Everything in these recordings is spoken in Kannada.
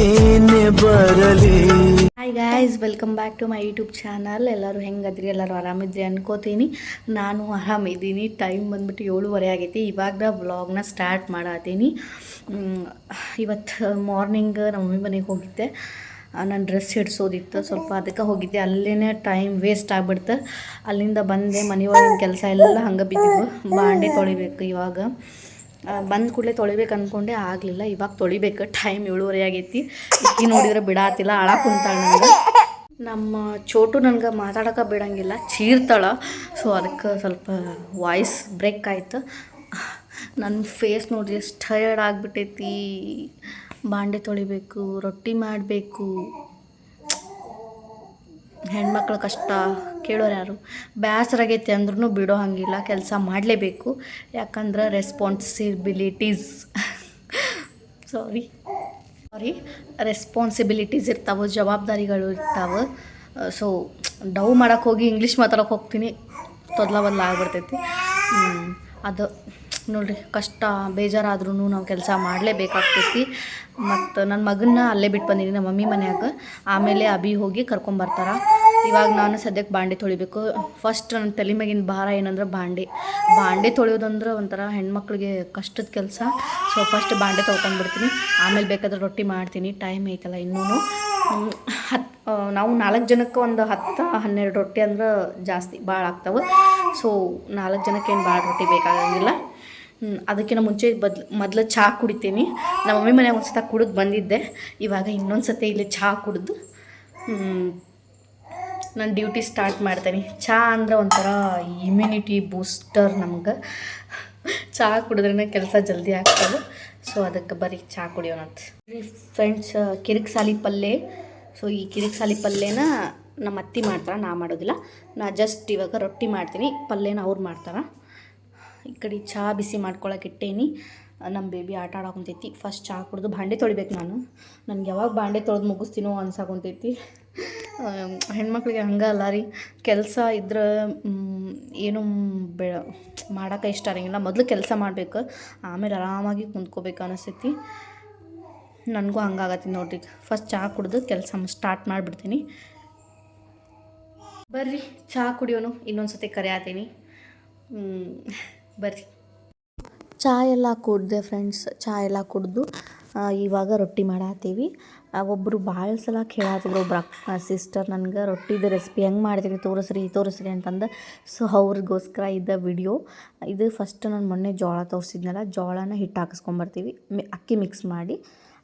ಏನೇ hi guys welcome back to my YouTube channel ಎಲ್ಲರೂ ಹೆಂಗದ್ರಿ? ಎಲ್ಲರೂ ಆರಾಮಿದ್ರಿ ಅನ್ಕೋತೀನಿ. ನಾನು ಆರಾಮಿದ್ದೀನಿ. ಟೈಮ್ ಬಂದ್ಬಿಟ್ಟು ಏಳುವರೆ ಆಗೈತಿ. ಇವಾಗ ವ್ಲಾಗ್ನ ಸ್ಟಾರ್ಟ್ ಮಾಡತ್ತೀನಿ ಇವತ್ತು ಮಾರ್ನಿಂಗ್ ನಮ್ಮ ಮಮ್ಮಿ ಮನೆಗೆ ಹೋಗಿದ್ದೆ. ನಾನು ಡ್ರೆಸ್ ಹಿಡ್ಸೋದಿತ್ತು ಸ್ವಲ್ಪ ಅದಕ್ಕೆ ಹೋಗಿದ್ದೆ. ಅಲ್ಲೇ ಟೈಮ್ ವೇಸ್ಟ್ ಆಗ್ಬಿಡ್ತು. ಅಲ್ಲಿಂದ ಬಂದೆ, ಮನೆಯೊಳಗಿನ ಕೆಲಸ ಎಲ್ಲ ಹಂಗೆ ಬಿದ್ದಿದ್ವು ಬಾಂಡೆ ತೊಳಿಬೇಕು ಇವಾಗ. ಬಂದ ಕೂಡಲೇ ತೊಳಿಬೇಕು ಅಂದ್ಕೊಂಡೆ ಆಗಲಿಲ್ಲ. ಇವಾಗ ತೊಳಿಬೇಕು. ಟೈಮ್ ಏಳುವರೆ ಆಗೈತಿ. ಇಕ್ಕಿ ನೋಡಿದ್ರೆ ಬಿಡಾತಿಲ್ಲ. ಅಳ ಕುಂತಾಳೆ ನನಗೆ ನಮ್ಮ ಚೋಟು ನನಗೆ ಮಾತಾಡೋಕೆ ಬಿಡಂಗಿಲ್ಲ. ಚೀರ್ತಾಳ. ಸೊ ಅದಕ್ಕೆ ಸ್ವಲ್ಪ ವಾಯ್ಸ್ ಬ್ರೇಕ್ ಆಯ್ತು. ನನ್ನ ಫೇಸ್ ನೋಡಿ ಎಷ್ಟು ಟಯರ್ಡ್ ಆಗಿಬಿಟ್ಟೈತಿ. ಬಾಂಡೆ ತೊಳಿಬೇಕು, ರೊಟ್ಟಿ ಮಾಡಬೇಕು. ಹೆಣ್ಮಕ್ಳ ಕಷ್ಟ ಕೇಳೋರು ಯಾರು? ಬೇಸರಾಗೈತಿ ಅಂದ್ರೂ ಬಿಡೋ ಹಾಗಿಲ್ಲ, ಕೆಲಸ ಮಾಡಲೇಬೇಕು. ಯಾಕಂದ್ರೆ ರೆಸ್ಪಾನ್ಸಿಬಿಲಿಟೀಸ್ ಸಾರಿ ಸಾರಿ ರೆಸ್ಪಾನ್ಸಿಬಿಲಿಟೀಸ್ ಇರ್ತಾವೆ, ಜವಾಬ್ದಾರಿಗಳು ಇರ್ತಾವೆ. ಸೊ ಡವ್ ಮಾಡೋಕೆ ಹೋಗಿ ಇಂಗ್ಲೀಷ್ ಮಾತಾಡೋಕೆ ಹೋಗ್ತೀನಿ. ತೊದಲ ಬದಲಾಗ್ಬಿಡ್ತೈತಿ ಅದು. ನೋಡ್ರಿ, ಕಷ್ಟ ಬೇಜಾರಾದ್ರೂ ನಾವು ಕೆಲಸ ಮಾಡಲೇಬೇಕಾಗ್ತೈತಿ. ಮತ್ತು ನನ್ನ ಮಗನ್ನ ಅಲ್ಲೇ ಬಿಟ್ಟು ಬಂದೀನಿ, ನಮ್ಮ ಮಮ್ಮಿ ಮನ್ಯಾಗ. ಆಮೇಲೆ ಅಭಿ ಹೋಗಿ ಕರ್ಕೊಂಬರ್ತಾರೆ ಇವಾಗ ನಾನು ಸದ್ಯಕ್ಕೆ ಬಾಂಡೆ ತೊಳಿಬೇಕು. ಫಸ್ಟ್ ನನ್ನ ತಲೆ ಮ್ಯಾಗಿನ ಭಾರ ಏನಂದ್ರೆ ಬಾಂಡೆ. ಬಾಂಡೆ ತೊಳೆಯೋದಂದ್ರೆ ಒಂಥರ ಹೆಣ್ಮಕ್ಳಿಗೆ ಕಷ್ಟದ ಕೆಲಸ. ಸೊ ಫಸ್ಟ್ ಬಾಂಡೆ ತೊಳ್ಕೊಂಡ್ಬಿಡ್ತೀನಿ ಆಮೇಲೆ ಬೇಕಾದ್ರೆ ರೊಟ್ಟಿ ಮಾಡ್ತೀನಿ. ಟೈಮ್ ಐತಲ್ಲ ಇನ್ನೂ ಹತ್ತು ನಾವು ನಾಲ್ಕು ಜನಕ್ಕೆ ಒಂದು ಹತ್ತು, ಹನ್ನೆರಡು ರೊಟ್ಟಿ ಅಂದ್ರೆ ಜಾಸ್ತಿ ಭಾಳ ಆಗ್ತಾವೆ. ಸೊ ನಾಲ್ಕು ಜನಕ್ಕೇನು ಭಾಳ ರೊಟ್ಟಿ ಬೇಕಾಗಂಗಿಲ್ಲ ಅದಕ್ಕಿಂತ ಮುಂಚೆ ಬದ್ಲು, ಮೊದಲು ಚಹಾ ಕುಡಿತೀನಿ. ನಮ್ಮ ಮಮ್ಮಿ ಮನೆಗೆ ಒಂದು ಸತ ಕುಡಿದು ಬಂದಿದ್ದೆ. ಇವಾಗ ಇನ್ನೊಂದು ಸತಿ ಇಲ್ಲಿ ಚಹಾ ಕುಡಿದು ನಾನು ಡ್ಯೂಟಿ ಸ್ಟಾರ್ಟ್ ಮಾಡ್ತೀನಿ. ಚಹಾ ಅಂದ್ರೆ ಒಂಥರ ಇಮ್ಯುನಿಟಿ ಬೂಸ್ಟರ್ ನಮ್ಗೆ. ಚಹಾ ಕುಡಿದ್ರೇ ಕೆಲಸ ಜಲ್ದಿ ಆಗ್ತದೆ. ಸೊ ಅದಕ್ಕೆ ಬರೀ ಚಹಾ ಕುಡಿಯೋಣ ಫ್ರೆಂಡ್ಸ್ ಕಿರಿಕ್ ಸಾಲಿ ಪಲ್ಯ. ಸೊ ಈ ಕಿರಿಕ್ ಸಾಲಿ ಪಲ್ಯನ ನಮ್ಮ ಅತ್ತಿ ಮಾಡ್ತಾರೆ ನಾ ಮಾಡೋದಿಲ್ಲ. ನಾ ಜಸ್ಟ್ ಇವಾಗ ರೊಟ್ಟಿ ಮಾಡ್ತೀನಿ. ಪಲ್ಯನ ಅವ್ರು ಮಾಡ್ತಾರೆ. ಈ ಕಡೆ ಚಹಾ ಬಿಸಿ ಮಾಡ್ಕೊಳಕ್ಕೆ ಇಟ್ಟೇನಿ. ನಮ್ಮ ಬೇಬಿ ಆಟ ಆಡಾಕೊಂತೈತಿ. ಫಸ್ಟ್ ಚಹಾ ಕುಡಿದು ಭಾಂಡೆ ತೊಳಿಬೇಕು ನಾನು. ನನಗೆ ಯಾವಾಗ ಭಾಂಡೆ ತೊಳೆದು ಮುಗಿಸ್ತೀನೋ ಅನ್ಸಾಕೊಂತೈತಿ. ಹೆಣ್ಮಕ್ಳಿಗೆ ಹಂಗಲ್ಲ ರೀ. ಕೆಲಸ ಇದ್ರೆ ಏನು ಬೆ, ಮಾಡೋಕೆ ಇಷ್ಟ ಆಗಂಗಿಲ್ಲ ಮೊದಲು ಕೆಲಸ ಮಾಡಬೇಕು. ಆಮೇಲೆ ಆರಾಮಾಗಿ ಕುಂತ್ಕೋಬೇಕು ಅನಿಸ್ತೈತಿ ನನಗೂ ಹಂಗಾಗತ್ತಿ ನೋಡ್ರಿ. ಫಸ್ಟ್ ಚಹಾ ಕುಡಿದು ಕೆಲಸ ಸ್ಟಾರ್ಟ್ ಮಾಡಿಬಿಡ್ತೀನಿ. ಬರ್ರಿ ಚಹಾ ಕುಡಿಯೋನು. ಇನ್ನೊಂದು ಸತಿ ಕರೆಯತ್ತೀನಿ ಬರ್ರಿ. ಚಹಾ ಎಲ್ಲ ಕುಡ್ದೆ ಫ್ರೆಂಡ್ಸ್ ಚಹಾ ಎಲ್ಲ ಕುಡಿದು ಇವಾಗ ರೊಟ್ಟಿ ಮಾಡತ್ತೀವಿ ಒಬ್ಬರು ಭಾಳ ಸಲ ಕೇಳಾತಿದ್ರು ಒಬ್ರು ಅಕ್ಕ ಸಿಸ್ಟರ್ ನನಗೆ ರೊಟ್ಟಿದು ರೆಸಿಪಿ ಹೆಂಗೆ ಮಾಡ್ತೀರಿ ತೋರಿಸ್ರಿ ತೋರಿಸ್ರಿ ಅಂತಂದು. ಸೊ ಅವ್ರಿಗೋಸ್ಕರ ಇದ್ದ ವಿಡಿಯೋ ಇದು ಫಸ್ಟ್ ನಾನು ಮೊನ್ನೆ ಜೋಳ ತೋರಿಸಿದ್ನಲ್ಲ, ಜೋಳನ ಹಿಟ್ಟು ಹಾಕಿಸ್ಕೊಂಬರ್ತೀವಿ. ಮಿ, ಅಕ್ಕಿ ಮಿಕ್ಸ್ ಮಾಡಿ,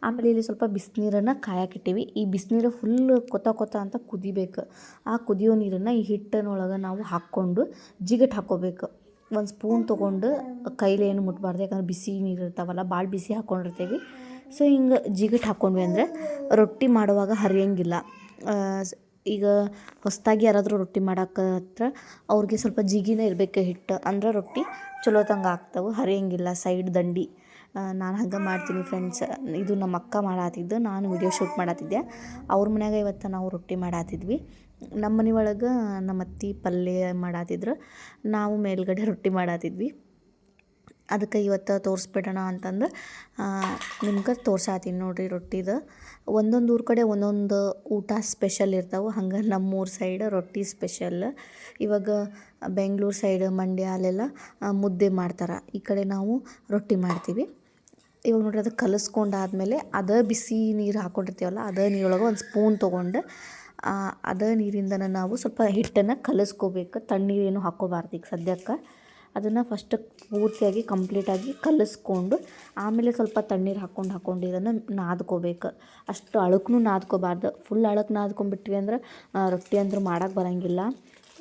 ಆಮೇಲೆ ಇಲ್ಲಿ ಸ್ವಲ್ಪ ಬಿಸಿನೀರನ್ನು ಕಾಯಕ್ಕಿಟ್ಟಿವಿ ಈ ಬಿಸಿನೀರು ಫುಲ್ ಕೊತ ಕೊತ ಅಂತ ಕುದಿಬೇಕು. ಆ ಕುದಿಯೋ ನೀರನ್ನು ಈ ಹಿಟ್ಟನೊಳಗೆ ನಾವು ಹಾಕ್ಕೊಂಡು, ಜಿಗಟ್ ಹಾಕ್ಕೋಬೇಕು ಒಂದು ಸ್ಪೂನ್ ತೊಗೊಂಡು ಕೈಲಿ ಏನು ಮುಟ್ಬಾರ್ದು, ಯಾಕಂದ್ರೆ ಬಿಸಿ ನೀರು ಇರ್ತಾವಲ್ಲ ಭಾಳ ಬಿಸಿ ಹಾಕ್ಕೊಂಡಿರ್ತೀವಿ ಸೊ ಹಿಂಗೆ ಜಿಗಟ್ ಹಾಕ್ಕೊಂಡ್ವಿ ಅಂದರೆ ರೊಟ್ಟಿ ಮಾಡುವಾಗ ಹರಿಯಂಗಿಲ್ಲ. ಈಗ ಹೊಸದಾಗಿ ಯಾರಾದರೂ ರೊಟ್ಟಿ ಮಾಡಕ್ಕೆ ಹತ್ರ ಅವ್ರಿಗೆ ಸ್ವಲ್ಪ ಜಿಗಿನ ಇರಬೇಕು ಹಿಟ್ಟು. ಅಂದ್ರೆ ರೊಟ್ಟಿ ಚಲೋ ಆಗ್ತಾವೆ, ಹರಿಯಂಗಿಲ್ಲ, ಸೈಡ್ ದಂಡಿ. ನಾನು ಹಂಗೆ ಮಾಡ್ತೀನಿ ಫ್ರೆಂಡ್ಸ್. ಇದು ನಮ್ಮ ಅಕ್ಕ ಮಾಡತ್ತಿದ್ದು ನಾನು ವಿಡಿಯೋ ಶೂಟ್ ಮಾಡತ್ತಿದ್ದೆ ಅವ್ರ ಮನ್ಯಾಗ ಇವತ್ತು ನಾವು ರೊಟ್ಟಿ ಮಾಡತ್ತಿದ್ವಿ ನಮ್ಮ ಮನೆ ಒಳಗೆ ನಮ್ಮ ಅತ್ತಿ ಪಲ್ಯ ಮಾಡಾತಿದ್ರು. ನಾವು ಮೇಲ್ಗಡೆ ರೊಟ್ಟಿ ಮಾಡಾತಿದ್ವಿ. ಅದಕ್ಕೆ ಇವತ್ತು ತೋರಿಸ್ಬಿಡೋಣ ಅಂತಂದು ನಿಮ್ಗೆ ತೋರ್ಸಾತೀನಿ ನೋಡಿರಿ ರೊಟ್ಟಿದು. ಒಂದೊಂದು ಊರ ಕಡೆ ಒಂದೊಂದು ಊಟ ಸ್ಪೆಷಲ್ ಇರ್ತಾವೆ. ಹಂಗೆ ನಮ್ಮೂರ ಸೈಡ್ ರೊಟ್ಟಿ ಸ್ಪೆಷಲ್. ಇವಾಗ ಬೆಂಗಳೂರು ಸೈಡ್, ಮಂಡ್ಯ ಅಲ್ಲೆಲ್ಲ ಮುದ್ದೆ ಮಾಡ್ತಾರೆ. ಈ ಕಡೆ ನಾವು ರೊಟ್ಟಿ ಮಾಡ್ತೀವಿ. ಇವಾಗ ನೋಡಿರಿ ಅದು ಕಲಿಸ್ಕೊಂಡಾದ್ಮೇಲೆ ಅದೇ ಬಿಸಿ ನೀರು ಹಾಕ್ಕೊಂಡಿರ್ತೀವಲ್ಲ ಅದೇ ನೀರೊಳಗೆ ಒಂದು ಸ್ಪೂನ್ ತೊಗೊಂಡು ಅದೇ ನೀರಿಂದನೇ ನಾವು ಸ್ವಲ್ಪ ಹಿಟ್ಟನ್ನು ಕಲಸ್ಕೋಬೇಕು. ತಣ್ಣೀರೇನು ಹಾಕ್ಕೋಬಾರ್ದು ಈಗ ಸದ್ಯಕ್ಕೆ. ಅದನ್ನು ಫಸ್ಟ್ ಪೂರ್ತಿಯಾಗಿ ಕಂಪ್ಲೀಟಾಗಿ ಕಲಸ್ಕೊಂಡು, ಆಮೇಲೆ ಸ್ವಲ್ಪ ತಣ್ಣೀರು ಹಾಕ್ಕೊಂಡು ಹಾಕ್ಕೊಂಡು ಇದನ್ನು ನಾದ್ಕೋಬೇಕು. ಅಷ್ಟು ಅಳಕ್ಕೂ ನಾದ್ಕೋಬಾರ್ದು. ಫುಲ್ ಅಳಕ್ಕೆ ನಾದ್ಕೊಂಡ್ಬಿಟ್ವಿ ಅಂದ್ರೆ ರೊಟ್ಟಿ ಅಂದ್ರೆ ಮಾಡೋಕ್ಕೆ ಬರೋಂಗಿಲ್ಲ.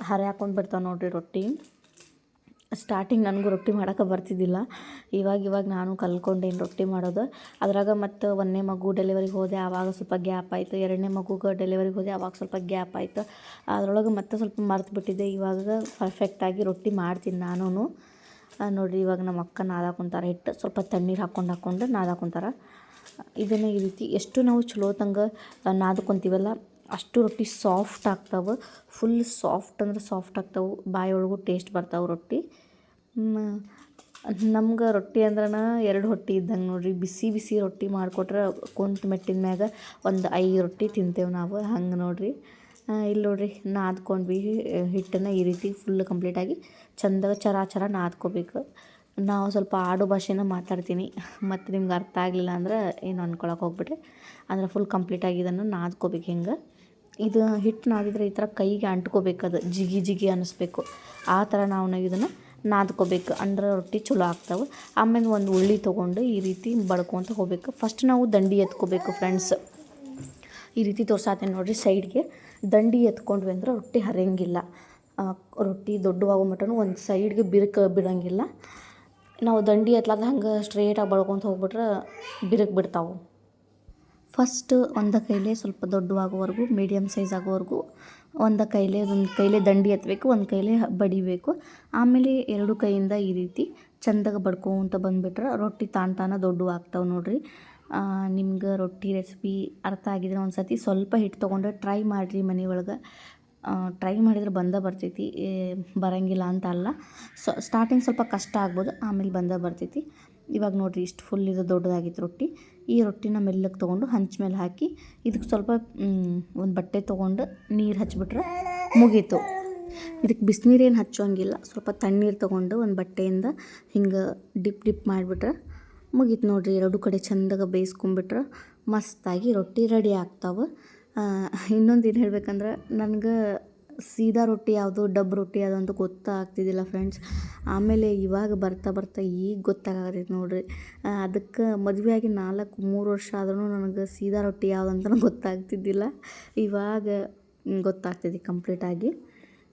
ಹರೆ ಹಾಕ್ಕೊಂಡು ಬಿಡ್ತಾವೆ ನೋಡಿರಿ ರೊಟ್ಟಿ. ಸ್ಟಾರ್ಟಿಂಗ್ ನನಗೂ ರೊಟ್ಟಿ ಮಾಡೋಕೆ ಬರ್ತಿದ್ದಿಲ್ಲ. ಇವಾಗ ಇವಾಗ ನಾನು ಕಲ್ತ್ಕೊಂಡೇನು ರೊಟ್ಟಿ ಮಾಡೋದು. ಅದ್ರಾಗ ಮತ್ತು ಒಂದನೇ ಮಗು ಡೆಲಿವರಿಗೆ ಹೋದೆ, ಆವಾಗ ಸ್ವಲ್ಪ ಗ್ಯಾಪ್ ಆಯಿತು. ಎರಡನೇ ಮಗುಗೆ ಡೆಲಿವರಿಗೆ ಹೋದೆ, ಆವಾಗ ಸ್ವಲ್ಪ ಗ್ಯಾಪ್ ಆಯಿತು. ಅದರೊಳಗೆ ಮತ್ತೆ ಸ್ವಲ್ಪ ಮರ್ತು ಬಿಟ್ಟಿದ್ದೆ. ಇವಾಗ ಪರ್ಫೆಕ್ಟಾಗಿ ರೊಟ್ಟಿ ಮಾಡ್ತೀನಿ ನಾನು ನೋಡಿರಿ, ಇವಾಗ ನಮ್ಮ ಅಕ್ಕ ನಾದಾಕೊಂತಾರೆ ಹಿಟ್ಟು ಸ್ವಲ್ಪ ತಣ್ಣೀರು ಹಾಕ್ಕೊಂಡು ಹಾಕ್ಕೊಂಡು ನಾದಾಕೊಂತಾರೆ ಇದನ್ನು ಈ ರೀತಿ. ಎಷ್ಟು ನಾವು ಚಲೋ ತಂಗ ನಾದ್ಕೊತೀವಲ್ಲ ಅಷ್ಟು ರೊಟ್ಟಿ ಸಾಫ್ಟ್ ಆಗ್ತಾವೆ. ಫುಲ್ ಸಾಫ್ಟ್ ಅಂದ್ರೆ ಸಾಫ್ಟ್ ಆಗ್ತಾವೆ. ಬಾಯಿ ಒಳಗೂ ಟೇಸ್ಟ್ ಬರ್ತಾವೆ ರೊಟ್ಟಿ. ನಮ್ಗೆ ರೊಟ್ಟಿ ಅಂದ್ರನ ಎರಡು ಹೊಟ್ಟಿ ಇದ್ದಂಗೆ ನೋಡಿರಿ. ಬಿಸಿ ಬಿಸಿ ರೊಟ್ಟಿ ಮಾಡಿಕೊಟ್ರೆ ಕುಂತು ಮೆಟ್ಟಿನ ಮ್ಯಾಗ ಒಂದು ಐದು ರೊಟ್ಟಿ ತಿಂತೇವೆ ನಾವು. ಹಂಗೆ ನೋಡಿರಿ. ಇಲ್ಲಿ ನೋಡ್ರಿ ನಾದ್ಕೊಂಡ್ವಿ. ಹಿಟ್ಟನ್ನು ಈ ರೀತಿ ಫುಲ್ ಕಂಪ್ಲೀಟಾಗಿ ಚಂದಾಗ ಚರ ಚರ ನಾದ್ಕೋಬೇಕು. ನಾವು ಸ್ವಲ್ಪ ಆಡು ಭಾಷೆನ ಮಾತಾಡ್ತೀನಿ. ಮತ್ತು ನಿಮ್ಗೆ ಅರ್ಥ ಆಗಲಿಲ್ಲ ಅಂದ್ರೆ ಏನು ಅಂದ್ಕೊಳಕ್ಕೆ ಹೋಗ್ಬಿಟ್ರಿ ಅಂದ್ರೆ ಫುಲ್ ಕಂಪ್ಲೀಟಾಗಿ ಇದನ್ನು ನಾದ್ಕೋಬೇಕು ಹಿಂಗೆ. ಇದು ಹಿಟ್ಟು ನಾದಿದ್ರೆ ಈ ಥರ ಕೈಗೆ ಅಂಟ್ಕೋಬೇಕು ಅದು. ಜಿಗಿ ಜಿಗಿ ಅನ್ನಿಸ್ಬೇಕು ಆ ಥರ ನಾವು ಇದನ್ನು ನಾದ್ಕೋಬೇಕು. ಅಂದ್ರೆ ರೊಟ್ಟಿ ಚಲೋ ಆಗ್ತಾವೆ. ಆಮೇಲೆ ಒಂದು ಉಳ್ಳಿ ತೊಗೊಂಡು ಈ ರೀತಿ ಬಡ್ಕೊತ ಹೋಗ್ಬೇಕು. ಫಸ್ಟ್ ನಾವು ದಂಡಿ ಎತ್ಕೋಬೇಕು ಫ್ರೆಂಡ್ಸ್ ಈ ರೀತಿ ತೋರ್ಸಾತೇನೆ ನೋಡಿರಿ ಸೈಡ್ಗೆ ದಂಡಿ ಎತ್ಕೊಂಡ್ವಿ ಅಂದ್ರೆ ರೊಟ್ಟಿ ಹರಿಯಂಗಿಲ್ಲ. ರೊಟ್ಟಿ ದೊಡ್ಡವಾಗೋ ಮಟನು ಒಂದು ಸೈಡ್ಗೆ ಬಿರುಕು ಬಿಡೋಂಗಿಲ್ಲ. ನಾವು ದಂಡಿ ಎತ್ತಲಾದ ಹಂಗೆ ಸ್ಟ್ರೇಟಾಗಿ ಬಳ್ಕೊತ ಹೋಗ್ಬಿಟ್ರೆ ಬಿರುಕು ಬಿಡ್ತಾವೆ. ಫಸ್ಟ್ ಒಂದು ಕೈಲೇ ಸ್ವಲ್ಪ ದೊಡ್ಡವಾಗೋವರೆಗೂ ಮೀಡಿಯಮ್ ಸೈಜ್ ಆಗೋವರೆಗೂ ಒಂದು ಕೈಲೇ ಒಂದು ಕೈಲೇ ದಂಡಿ ಎತ್ತಬೇಕು, ಒಂದು ಕೈಲೇ ಬಡಿಬೇಕು. ಆಮೇಲೆ ಎರಡು ಕೈಯಿಂದ ಈ ರೀತಿ ಚಂದಾಗ ಬಡ್ಕೊಂತ ಬಂದುಬಿಟ್ರೆ ರೊಟ್ಟಿ ತಾನು ತಾನ ದೊಡ್ಡ ಆಗ್ತಾವೆ ನೋಡಿರಿ. ನಿಮ್ಗೆ ರೊಟ್ಟಿ ರೆಸಿಪಿ ಅರ್ಥ ಆಗಿದ್ರೆ ಒಂದು ಸತಿ ಸ್ವಲ್ಪ ಹಿಟ್ಟು ತೊಗೊಂಡ್ರೆ ಟ್ರೈ ಮಾಡಿರಿ ಮನೆಯೊಳಗೆ ಟ್ರೈ ಮಾಡಿದ್ರೆ ಬಂದ ಬರ್ತೈತಿ. ಬರಂಗಿಲ್ಲ ಅಂತ ಅಲ್ಲ. ಸೊ ಸ್ಟಾರ್ಟಿಂಗ್ ಸ್ವಲ್ಪ ಕಷ್ಟ ಆಗ್ಬೋದು, ಆಮೇಲೆ ಬಂದ ಬರ್ತೈತಿ. ಇವಾಗ ನೋಡಿರಿ ಇಷ್ಟು ಫುಲ್ ಇದು ದೊಡ್ಡದಾಗಿತ್ತು ರೊಟ್ಟಿ. ಈ ರೊಟ್ಟಿನ ಮೆಲ್ಲಗೆ ತೊಗೊಂಡು ಹಂಚ ಮೇಲೆ ಹಾಕಿ ಇದಕ್ಕೆ ಸ್ವಲ್ಪ ಒಂದು ಬಟ್ಟೆ ತೊಗೊಂಡು ನೀರು ಹಚ್ಬಿಟ್ರೆ ಮುಗೀತು. ಇದಕ್ಕೆ ಬಿಸಿನೀರೇನು ಹಚ್ಚೋಂಗಿಲ್ಲ, ಸ್ವಲ್ಪ ತಣ್ಣೀರು ತೊಗೊಂಡು ಒಂದು ಬಟ್ಟೆಯಿಂದ ಹಿಂಗೆ ಡಿಪ್ ಡಿಪ್ ಮಾಡಿಬಿಟ್ರೆ ಮುಗೀತು ನೋಡಿರಿ. ಎರಡು ಕಡೆ ಚಂದಾಗ ಬೇಯಿಸ್ಕೊಂಬಿಟ್ರೆ ಮಸ್ತಾಗಿ ರೊಟ್ಟಿ ರೆಡಿ ಆಗ್ತಾವೆ. ಇನ್ನೊಂದು ಏನು ಹೇಳ್ಬೇಕಂದ್ರೆ, ನನಗೆ ಸೀದಾ ರೊಟ್ಟಿ ಯಾವುದು, ಡಬ್ ರೊಟ್ಟಿ ಯಾವುದು ಅಂತ ಗೊತ್ತಾಗ್ತಿದ್ದಿಲ್ಲ ಫ್ರೆಂಡ್ಸ್ ಆಮೇಲೆ ಇವಾಗ ಬರ್ತಾ ಬರ್ತಾ ಈಗ ಗೊತ್ತಾಗತೈತೆ ನೋಡಿರಿ. ಅದಕ್ಕೆ ಮದುವೆಯಾಗಿ ನಾಲ್ಕು, ಮೂರು ವರ್ಷ ಆದ್ರೂ ನನಗೆ ಸೀದಾ ರೊಟ್ಟಿ ಯಾವುದು ಅಂತಲೂ ಗೊತ್ತಾಗ್ತಿದ್ದಿಲ್ಲ. ಇವಾಗ ಗೊತ್ತಾಗ್ತಿದೆ ಕಂಪ್ಲೀಟಾಗಿ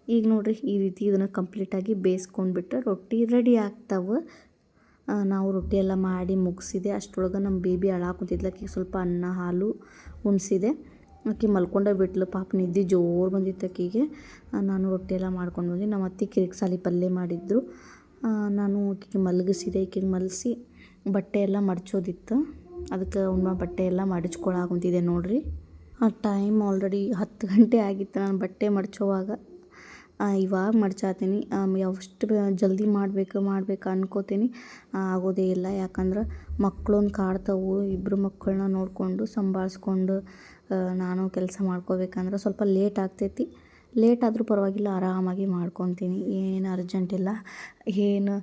ಈಗ ನೋಡಿರಿ ಈ ರೀತಿ ಇದನ್ನು ಕಂಪ್ಲೀಟಾಗಿ ಬೇಯಿಸ್ಕೊಂಡ್ಬಿಟ್ರೆ ರೊಟ್ಟಿ ರೆಡಿ ಆಗ್ತಾವೆ. ನಾವು ರೊಟ್ಟಿ ಎಲ್ಲ ಮಾಡಿ ಮುಗಿಸಿದೆ. ಅಷ್ಟರೊಳಗೆ ನಮ್ಮ ಬೇಬಿ ಅಳಾಕುಂತಿದ್ಲು. ಆಕಿಗೆ ಸ್ವಲ್ಪ ಅನ್ನ, ಹಾಲು ಉಣಿಸಿದೆ. ಆಕೆ ಮಲ್ಕೊಂಡೇ ಬಿಟ್ಲು. ಪಾಪ ನಿದ್ದೆ ಜೋರು ಬಂದಿತ್ತು ಆಕಿಗೆ. ನಾನು ರೊಟ್ಟಿ ಎಲ್ಲ ಮಾಡ್ಕೊಂಡು ಬಂದು ನಮ್ಮ ಅತ್ತೆ ಕಿರಿಕ್ ಸಾಲಿ ಪಲ್ಯ ಮಾಡಿದ್ರು. ನಾನು ಆಕೆಗೆ ಮಲಗಿಸಿದೆ. ಆಕೆಗೆ ಮಲಗಿಸಿ ಬಟ್ಟೆ ಎಲ್ಲ ಮಡಚೋದಿತ್ತು. ಅದಕ್ಕೆ ಉಣ್ಮ ಬಟ್ಟೆ ಎಲ್ಲ ಮಡಚ್ಕೊಳಕುಂತಿದೆ ನೋಡ್ರಿ. ಆ ಟೈಮ್ ಆಲ್ರೆಡಿ ಹತ್ತು ಗಂಟೆ ಆಗಿತ್ತು ನಾನು ಬಟ್ಟೆ ಮಡಚೋವಾಗ. ಇವಾಗ ಮಡ್ಚಾತೀನಿ. ಎಷ್ಟು ಜಲ್ದಿ ಮಾಡಬೇಕು, ಮಾಡ್ಬೇಕು ಅನ್ಕೋತೀನಿ. ಆಗೋದೇ ಇಲ್ಲ. ಯಾಕಂದ್ರೆ ಮಕ್ಕಳೊಂದು ಕಾಡ್ತಾವು. ಇಬ್ಬರು ಮಕ್ಕಳನ್ನ ನೋಡಿಕೊಂಡು ಸಂಭಾಳಿಸ್ಕೊಂಡು ನಾನು ಕೆಲಸ ಮಾಡ್ಕೋಬೇಕಂದ್ರೆ ಸ್ವಲ್ಪ ಲೇಟ್ ಆಗ್ತೈತಿ. ಲೇಟ್ ಆದರೂ ಪರವಾಗಿಲ್ಲ, ಆರಾಮಾಗಿ ಮಾಡ್ಕೊತೀನಿ. ಏನು ಅರ್ಜೆಂಟ್ ಇಲ್ಲ. ಏನು,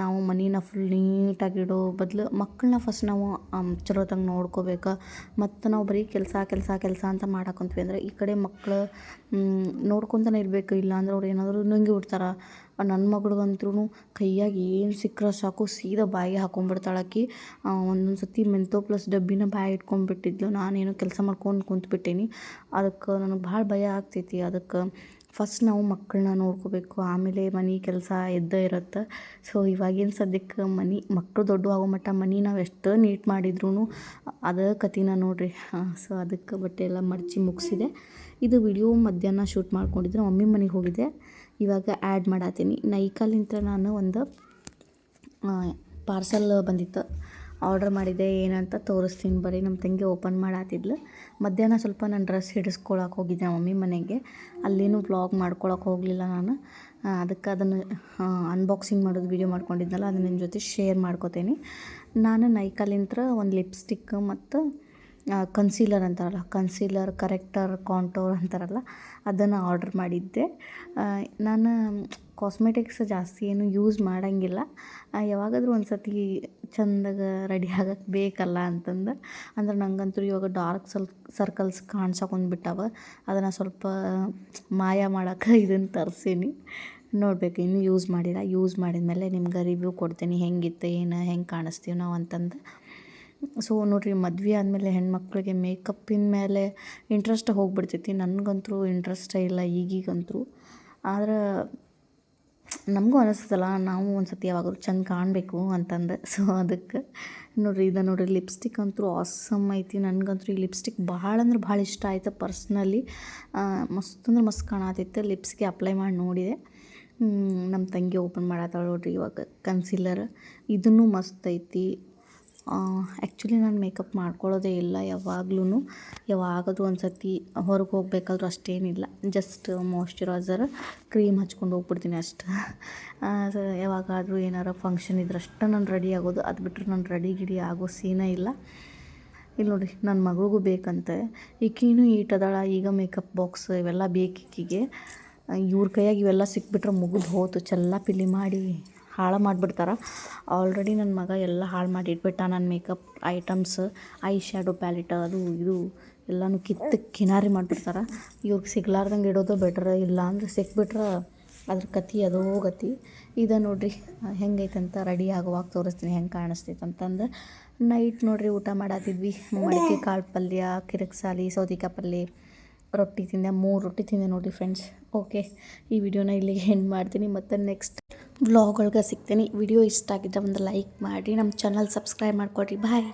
ನಾವು ಮನೇನ ಫುಲ್ ನೀಟಾಗಿಡೋ ಬದಲು ಮಕ್ಕಳನ್ನ ಫಸ್ಟ್ ನಾವು ಚಲೋ ಚಲೋತಂಗೆ ನೋಡ್ಕೋಬೇಕು. ಮತ್ತು ನಾವು ಬರೀ ಕೆಲಸ ಕೆಲಸ ಕೆಲಸ ಅಂತ ಮಾಡಾಕೊಂತೀವಿ ಅಂದರೆ ಈ ಕಡೆ ಮಕ್ಕಳು ನೋಡ್ಕೊತಾನೆ ಇರಬೇಕು. ಇಲ್ಲಾಂದ್ರೆ ಅವ್ರು ಏನಾದರೂ ನುಂಗಿ ಬಿಡ್ತಾರೆ. ನನ್ನ ಮಗಳಿಗಂತ್ರೂ ಕೈಯಾಗ ಏನು ಸಿಕ್ಕರೆ ಸಾಕು ಸೀದಾ ಬಾಯಿಗೆ ಹಾಕೊಂಡ್ಬಿಡ್ತಾಳೆ ಆಕಿ. ಒಂದೊಂದು ಸತಿ ಮೆಂತೋ ಪ್ಲಸ್ ಡಬ್ಬಿನ ಬಾಯಿ ಇಟ್ಕೊಂಡ್ಬಿಟ್ಟಿದ್ಲು ನಾನೇನೋ ಕೆಲಸ ಮಾಡ್ಕೊಂಡು ಕುಂತ್ಬಿಟ್ಟೇನಿ. ಅದಕ್ಕೆ ನನಗೆ ಭಾಳ ಭಯ ಆಗ್ತೈತಿ. ಅದಕ್ಕೆ ಫಸ್ಟ್ ನಾವು ಮಕ್ಕಳನ್ನ ನೋಡ್ಕೋಬೇಕು. ಆಮೇಲೆ ಮನೆ ಕೆಲಸ ಎದ್ದೇ ಇರುತ್ತೆ. ಸೊ ಇವಾಗಿನ ಸದ್ಯಕ್ಕೆ ಮನೆ ಮಕ್ಕಳು ದೊಡ್ಡ ಆಗೋ ಮಟ್ಟ ಮನೆ ನಾವು ಎಷ್ಟು ನೀಟ್ ಮಾಡಿದ್ರು ಅದ ಕತಿನ ನೋಡ್ರಿ. ಸೊ ಅದಕ್ಕೆ ಬಟ್ಟೆ ಎಲ್ಲ ಮಡಚಿ ಮುಗಿಸಿದೆ. ಇದು ವಿಡಿಯೋ ಮಧ್ಯಾಹ್ನ ಶೂಟ್ ಮಾಡ್ಕೊಂಡಿದ್ರೆ. ಮಮ್ಮಿ ಮನೆಗೆ ಹೋಗಿದ್ದೆ. ಇವಾಗ ಆ್ಯಡ್ ಮಾಡತ್ತೀನಿ ನೈಕಲ್ಲಿಂತ ನಾನು ಒಂದು ಪಾರ್ಸಲ್ ಬಂದಿತ್ತು. ಆರ್ಡ್ರ್ ಮಾಡಿದೆ, ಏನಂತ ತೋರಿಸ್ತೀನಿ ಬರೀ. ನಮ್ಮ ತಂಗಿ ಓಪನ್ ಮಾಡಾತಿದ್ಲು. ಮಧ್ಯಾಹ್ನ ಸ್ವಲ್ಪ ನಾನು ಡ್ರೆಸ್ ಹಿಡಿಸ್ಕೊಳಕ್ಕೆ ಹೋಗಿದ್ದೆ ಮಮ್ಮಿ ಮನೆಗೆ. ಅಲ್ಲಿನೂ ವ್ಲಾಗ್ ಮಾಡ್ಕೊಳಕ್ಕೆ ಹೋಗಲಿಲ್ಲ ನಾನು. ಅದಕ್ಕೆ ಅದನ್ನು ಅನ್ಬಾಕ್ಸಿಂಗ್ ಮಾಡೋದು ವೀಡಿಯೋ ಮಾಡ್ಕೊಂಡಿದ್ನಲ್ಲ, ಅದನ್ನ ನಿಮ್ಮ ಜೊತೆ ಶೇರ್ ಮಾಡ್ಕೋತೀನಿ. ನಾನು ನೈಕಾಲಿಂತ್ರ ಒಂದು ಲಿಪ್ಸ್ಟಿಕ್ ಮತ್ತು ಕನ್ಸೀಲರ್ ಅಂತಾರಲ್ಲ ಕನ್ಸೀಲರ್ ಕರೆಕ್ಟರ್ ಕಾಂಟೋರ್ ಅಂತಾರಲ್ಲ, ಅದನ್ನು ಆರ್ಡ್ರ್ ಮಾಡಿದ್ದೆ. ನಾನು ಕಾಸ್ಮೆಟಿಕ್ಸ್ ಜಾಸ್ತಿ ಏನು ಯೂಸ್ ಮಾಡೋಂಗಿಲ್ಲ. ಯಾವಾಗಾದರೂ ಒಂದು ಸತಿ ಚಂದಾಗ ರೆಡಿ ಆಗಕ್ಕೆ ಬೇಕಲ್ಲ ಅಂತಂದು. ಅಂದ್ರೆ ನಂಗಂತೂ ಇವಾಗ ಡಾರ್ಕ್ ಸಲ್ ಸರ್ಕಲ್ಸ್ ಕಾಣ್ಸಕೊಂಡ್ಬಿಟ್ಟಾವ. ಅದನ್ನು ಸ್ವಲ್ಪ ಮಾಯ ಮಾಡೋಕೆ ಇದನ್ನು ತರಿಸೀನಿ. ನೋಡಬೇಕು, ಇನ್ನೂ ಯೂಸ್ ಮಾಡಿಲ್ಲ. ಯೂಸ್ ಮಾಡಿದ ಮೇಲೆ ನಿಮ್ಗೆ ರಿವ್ಯೂ ಕೊಡ್ತೀನಿ. ಹೆಂಗಿತ್ತು, ಏನು, ಹೆಂಗೆ ಕಾಣಿಸ್ತೀವಿ ನಾವು ಅಂತಂದು. ಸೊ ನೋಡಿರಿ, ಮದುವೆ ಆದಮೇಲೆ ಹೆಣ್ಮಕ್ಳಿಗೆ ಮೇಕಪ್ಪಿನ ಮೇಲೆ ಇಂಟ್ರೆಸ್ಟ್ ಹೋಗ್ಬಿಡ್ತೈತಿ. ನನಗಂತೂ ಇಂಟ್ರೆಸ್ಟೇ ಇಲ್ಲ ಈಗೀಗಂತೂ ಆದ್ರೆ, ನಮಗೂ ಅನಿಸ್ತದಲ್ಲ ನಾವು ಒಂದು ಸತಿ ಯಾವಾಗಲೂ ಚೆಂದ ಕಾಣಬೇಕು ಅಂತಂದು. ಸೊ ಅದಕ್ಕೆ, ನೋಡ್ರಿ, ಇದು ನೋಡಿರಿ ಲಿಪ್ಸ್ಟಿಕ್ ಅಂತೂ ಆಸಮ್ ಐತಿ. ನನಗಂತೂ ಈ ಲಿಪ್ಸ್ಟಿಕ್ ಭಾಳ ಅಂದ್ರೆ ಭಾಳ ಇಷ್ಟ ಆಯ್ತು ಪರ್ಸ್ನಲಿ ಮಸ್ತ್ ಅಂದ್ರೆ ಮಸ್ತ್ ಕಾಣತಿತ್ತು ಲಿಪ್ಸ್ಗೆ ಅಪ್ಲೈ ಮಾಡಿ ನೋಡಿದೆ. ನಮ್ಮ ತಂಗಿ ಓಪನ್ ಮಾಡತ್ತಾಳೆ ನೋಡ್ರಿ ಇವಾಗ ಕನ್ಸಿಲರ್ ಇದನ್ನು ಮಸ್ತ್ ಐತಿ. ಆ್ಯಕ್ಚುಲಿ ನಾನು ಮೇಕಪ್ ಮಾಡ್ಕೊಳ್ಳೋದೇ ಇಲ್ಲ ಯಾವಾಗ್ಲೂ ಯಾವಾಗಾದ್ರೂ ಒಂದು ಸರ್ತಿ ಹೊರಗೆ ಹೋಗ್ಬೇಕಾದ್ರೂ ಅಷ್ಟೇನಿಲ್ಲ. ಜಸ್ಟ್ ಮಾಯ್ಶ್ಚರೈಸರ್ ಕ್ರೀಮ್ ಹಚ್ಕೊಂಡು ಹೋಗ್ಬಿಡ್ತೀನಿ ಅಷ್ಟು. ಯಾವಾಗಾದರೂ ಏನಾರು ಫಂಕ್ಷನ್ ಇದ್ರೆ ಅಷ್ಟೇ ನಾನು ರೆಡಿ ಆಗೋದು. ಅದು ಬಿಟ್ಟರೆ ನಾನು ರೆಡಿ ಗಿಡಿ ಆಗೋ ಸೀನೇ ಇಲ್ಲ. ಇಲ್ಲಿ ನೋಡಿರಿ ನನ್ನ ಮಗಳಿಗೂ ಬೇಕಂತೆ. ಈಕೀನು ಈಟದಾಳ, ಈಗ ಮೇಕಪ್ ಬಾಕ್ಸ್ ಇವೆಲ್ಲ ಬೇಕು ಈಕಿಗೆ ಇವ್ರ ಕೈಯಾಗಿ ಇವೆಲ್ಲ ಸಿಕ್ಬಿಟ್ರೆ ಮುಗಿದು ಹೋತು. ಚೆಲ್ಲ ಪಿಲ್ಲಿ ಮಾಡಿ. ಹಾಳು ಮಾಡಿಬಿಡ್ತಾರೆ. ಆಲ್ರೆಡಿ ನನ್ನ ಮಗ ಎಲ್ಲ ಹಾಳು ಮಾಡಿ ಇಟ್ಬಿಟ್ಟ. ನನ್ನ makeup items I shadow palette ಅದು ಇದು ಎಲ್ಲನೂ ಕಿತ್ತು ಕಿನಾರಿ ಮಾಡಿಬಿಡ್ತಾರೆ. ಇವ್ರಿಗೆ ಸಿಗ್ಲಾರ್ದಂಗೆ ಇಡೋದು ಬೆಟ್ರ್ ಇಲ್ಲ ಅಂದ್ರೆ ಸಿಕ್ಬಿಟ್ರೆ ಅದ್ರ ಕತಿ ಅದೋ ಗತಿ. ಇದ ನೋಡ್ರಿ ಹೆಂಗೈತೆ ಅಂತ ರೆಡಿ ಆಗುವಾಗ ತೋರಿಸ್ತೀನಿ ಹೆಂಗೆ ಕಾಣಿಸ್ತೈತೆ ಅಂತಂದು. ನೈಟ್ ನೋಡಿರಿ, ಊಟ ಮಾಡತ್ತಿದ್ವಿ ಮಡಿಕೆ, ಕಾಳು ಪಲ್ಯ, ಕಿರಕ್ಸಾಲಿ ಸೌತೆಕಾಯಿ ಪಲ್ಯ ರೊಟ್ಟಿ ತಿಂದೆ. ಮೂರು ರೊಟ್ಟಿ ತಿಂದೆ ನೋಡಿ ಫ್ರೆಂಡ್ಸ್ ಓಕೆ ಈ ವಿಡಿಯೋನ ಇಲ್ಲಿಗೆ ಎಂಡ್ ಮಾಡ್ತೀನಿ. ಮತ್ತು ನೆಕ್ಸ್ಟ್ ವ್ಲಾಗ್ ಒಳಗೆ ಸಿಗ್ತೀನಿ. ವಿಡಿಯೋ ಇಷ್ಟ ಆಗಿದ್ದರೆ ಒಂದು ಲೈಕ್ ಮಾಡಿ ನಮ್ಮ ಚಾನಲ್ ಸಬ್ಸ್ಕ್ರೈಬ್ ಮಾಡಿಕೊಡ್ರಿ. ಬಾಯ್